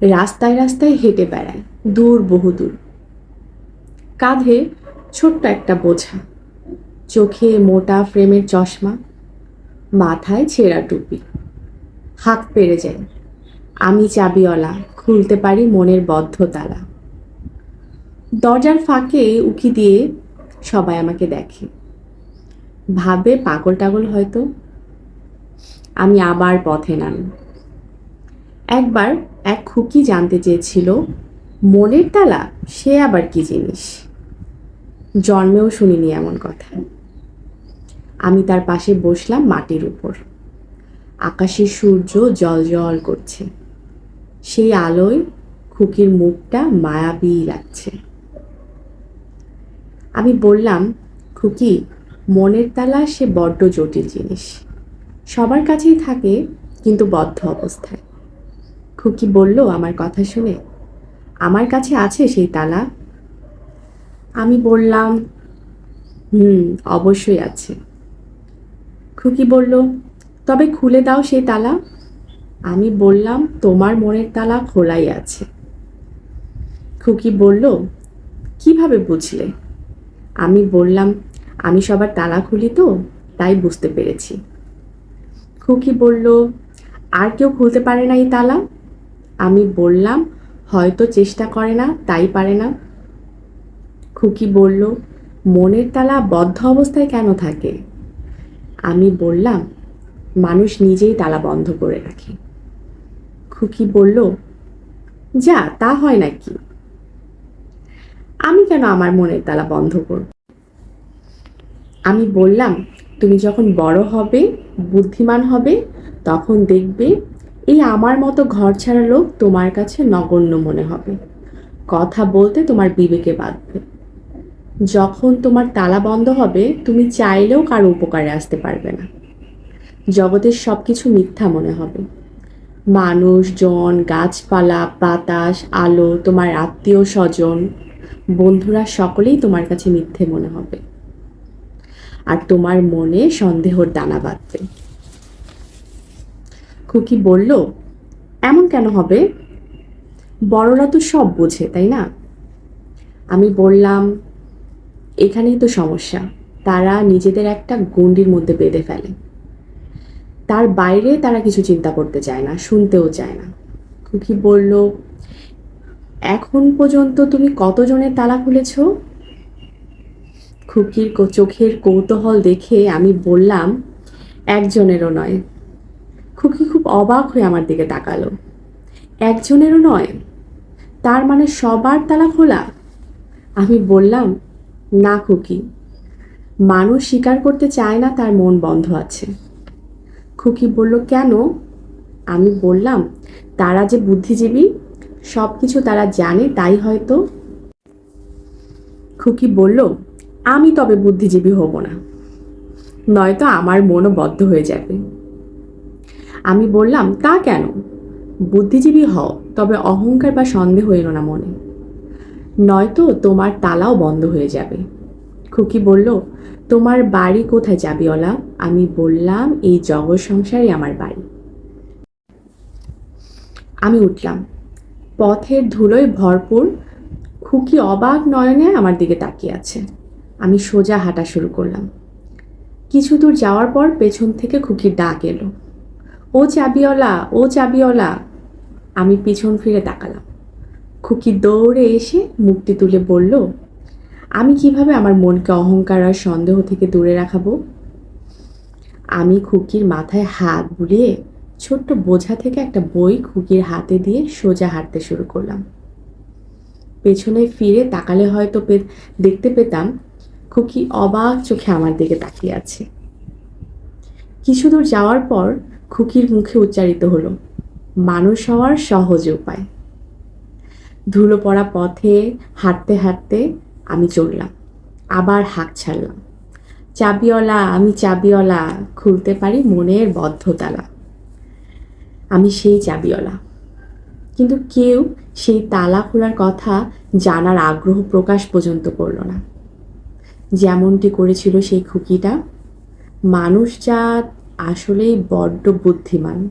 রাস্তায় রাস্তায় হেঁটে বেড়ায়, দূর বহুদূর। কাঁধে ছোট্ট একটা বোঝা, চোখে মোটা ফ্রেমের চশমা, মাথায় ছেঁড়া টুপি। হাত পেরে যায়, আমি চাবিওয়ালা, খুলতে পারি মনের বদ্ধ তালা। দরজার ফাঁকে উকি দিয়ে সবাই আমাকে দেখে। ভাবে পাগল টাগল হয়তো। আমি আবার পথে নামি। একবার এক খুকি জানতে চেয়েছিল, মনের তালা সে আবার কি জিনিস? জন্মেও শুনিনি এমন কথা। আমি তার পাশে বসলাম মাটির উপর। আকাশের সূর্য জল জল করছে। সেই আলোয় খুকির মুখটা মায়াবী লাগছে। আমি বললাম, খুকি, মনের তালা সে বড্ড জটিল জিনিস। সবার কাছেই থাকে, কিন্তু বদ্ধ অবস্থায়। খুকি বলল আমার কথা শুনে, আমার কাছে আছে সেই তালা? আমি বললাম, হুম, অবশ্যই আছে। খুকি বলল, তবে খুলে দাও সেই তালা। আমি বললাম, তোমার মনের তালা খোলাই আছে। খুকি বলল, কীভাবে বুঝলে? আমি বললাম, আমি সবার তালা খুলি তো, তাই বুঝতে পেরেছি। খুকি বলল, আর কেউ খুলতে পারে না এই তালা? আমি বললাম, হয়তো চেষ্টা করে না, তাই পারে না। খুকি বলল, মনের তালা বদ্ধ অবস্থায় কেন থাকে? আমি বললাম, মানুষ নিজেই তালা বন্ধ করে রাখে। খুকি বলল, যা, তা হয় নাকি? আমি কেন আমার মনের তালা বন্ধ করব? আমি বললাম, তুমি যখন বড় হবে, বুদ্ধিমান হবে, তখন দেখবে এই আমার মতো ঘর ছাড়া লোক তোমার কাছে নগণ্য মনে হবে। কথা বলতে তোমার বিবেকে বাঁধবে। যখন তোমার তালা বন্ধ হবে, তুমি চাইলেও কারও উপকারে আসতে পারবে না। জগতের সব কিছু মিথ্যা মনে হবে। মানুষ, জন, গাছপালা, বাতাস, আলো, তোমার আত্মীয় স্বজন, বন্ধুরা সকলেই তোমার কাছে মিথ্যে মনে হবে। আর তোমার মনে সন্দেহর দানা বাঁধবে। খুকি বলল, এমন কেন হবে? বড়রা তো সব বোঝে, তাই না? আমি বললাম, এখানেই তো সমস্যা। তারা নিজেদের একটা গণ্ডির মধ্যে বেঁধে ফেলে। তার বাইরে তারা কিছু চিন্তা করতে চায় না, শুনতেও চায় না। খুকি বলল, এখন পর্যন্ত তুমি কতজনের তালা খুলেছ? খুকির চোখের কৌতূহল দেখে আমি বললাম, একজনেরও নয়। খুকি খুব অবাক হয়ে আমার দিকে তাকালো। একজনেরও নয়, তার মানে সবার তালা খোলা। আমি বললাম, না খুকি, মানুষ স্বীকার করতে চায় না তার মন বন্ধ আছে। খুকি বলল, কেন? আমি বললাম, তারা যে বুদ্ধিজীবী, সব কিছু তারা জানে, তাই হয়তো। খুকি বলল, আমি তবে বুদ্ধিজীবী হব না, নয়তো আমার মনও বদ্ধ হয়ে যাবে। আমি বললাম, তা কেন? বুদ্ধিজীবী হও, তবে অহংকার বা সন্দেহ এলো না মনে। নয়তো তোমার তালাও বন্ধ হয়ে যাবে। খুকি বলল, তোমার বাড়ি কোথায় যাবিওলা? আমি বললাম, এই জগৎ সংসারই আমার বাড়ি। আমি উঠলাম। পথের ধুলোয় ভরপুর খুকি অবাক নয়নে আমার দিকে তাকিয়ে আছে। আমি সোজা হাঁটা শুরু করলাম। কিছু দূর যাওয়ার পর পেছন থেকে খুকির ডাক এলো। ও চাবিওলা ও চাবিওলা আমি পিছন ফিরে তাকালাম। খুকি দৌড়ে এসে মুক্তি তুলে বলল, আমি কীভাবে আমার মনকে অহংকার আর সন্দেহ থেকে দূরে রাখাবো? আমি খুকির মাথায় হাত বুলিয়ে ছোট্ট বোঝা থেকে একটা বই খুকির হাতে দিয়ে সোজা হাঁটতে শুরু করলাম। পেছনে ফিরে তাকালে হয়তো দেখতে পেতাম খুকি অবাক চোখে আমার দিকে তাকিয়ে আছে। কিছু দূর যাওয়ার পর খুকির মুখে উচ্চারিত হলো, মানুষ হওয়ার সহজ উপায়। ধুলো পড়া পথে হাঁটতে হাঁটতে আমি চললাম, আবার হাঁক ছাড়লাম। চাবিওয়ালা, আমি চাবিওয়ালা, খুলতে পারি মনের বদ্ধ তালা আমি সেই চাবিওয়ালা। কিন্তু কেউ সেই তালা খোলার কথা জানার আগ্রহ প্রকাশ পর্যন্ত করল না। যেমনটি করেছিল সেই খুকিটা, মানুষ জাত আসলেই বড্ড বুদ্ধিমান,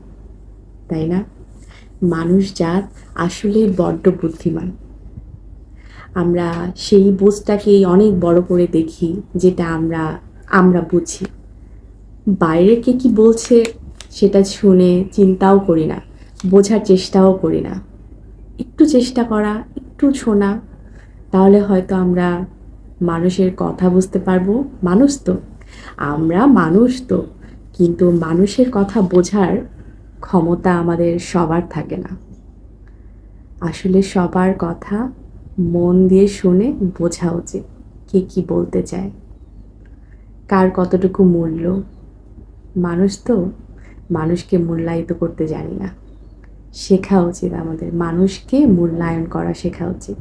তাই না? মানুষ জাত আসলে বড্ড বুদ্ধিমান। আমরা সেই বুঝটাকেই অনেক বড় করে দেখি, যেটা আমরা আমরা বুঝি। বাইরে কে কি বলছে সেটা শুনে চিন্তাও করি না, বোঝার চেষ্টাও করি না। একটু চেষ্টা করা, একটু শোনা, তাহলে হয়তো আমরা মানুষের কথা বুঝতে পারব। মানুষ তো, আমরা মানুষ তো। কিন্তু মানুষের কথা বোঝার ক্ষমতা আমাদের সবার থাকে না। আসলে সবার কথা মন দিয়ে শুনে বোঝা উচিত কে কি বলতে চায়। কার কতটুকু মূল্য? মানুষ তো মানুষকে মূল্যায়িত করতে জানি না। শেখা উচিত আমাদের। মানুষকে মূল্যায়ন করা শেখা উচিত।